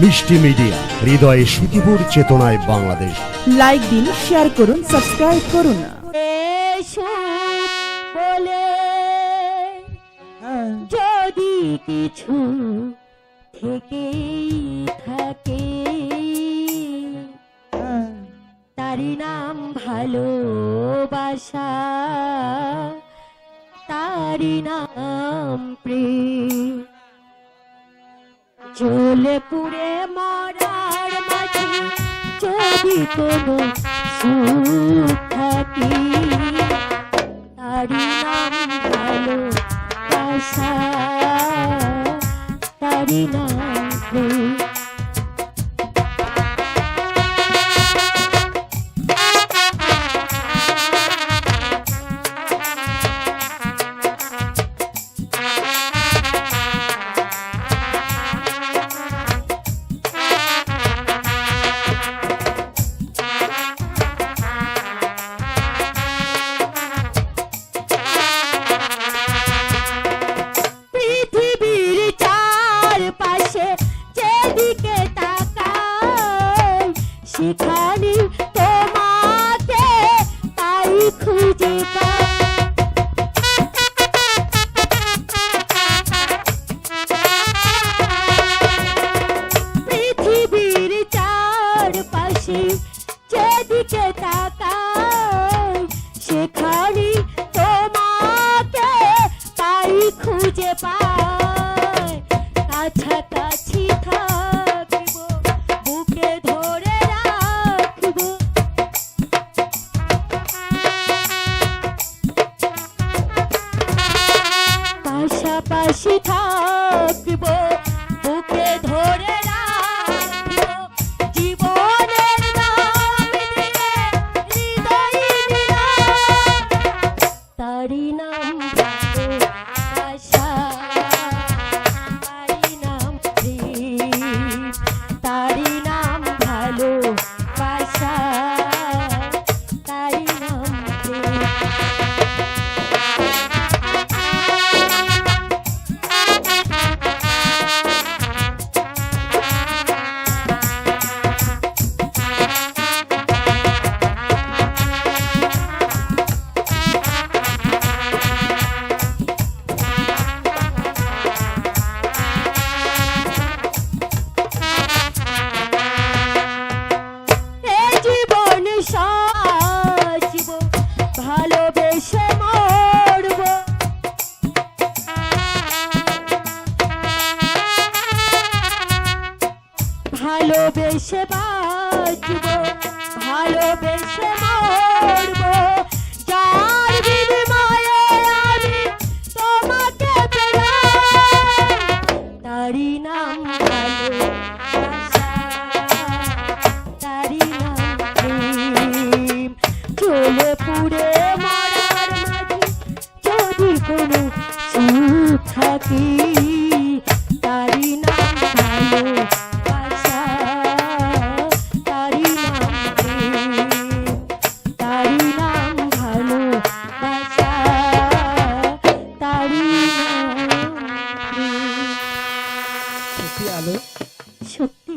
মিষ্টি মিডিয়া হৃদয়ে সুখীপুর চেতনায় বাংলাদেশ। লাইক দিন শেয়ার করুন সাবস্ক্রাইব করুন। যদি কিছু থেকেই থাকে তারি নাম ভালোবাসা তারি নাম প্রেম। জ্বলে পুরে মরার মাঝে যদি কোনো সুখ থাকি তারি নাম ভালো বাসা তারি নাম সেখানে তোমাকে তাই খুঁজে পাই। পৃথিবীর চারপাশে যেদিকে তাকাই সেখানে তোমাকে তাই খুঁজে পাই। পাশাপাশি থাকব বুকে ধরে জীবনের নাম হৃদয় তারি তারি নাম প্রেম, তারি তারি ভালোবেসে বাঁচব ভালোবেসে মরব যার বিনিময়ে আমি তোমাকে তারি নাম ভালোবাসা, তারি নাম। জ্বলে পুড়ে মরার মাঝে যদি কোনো সুখ থাকি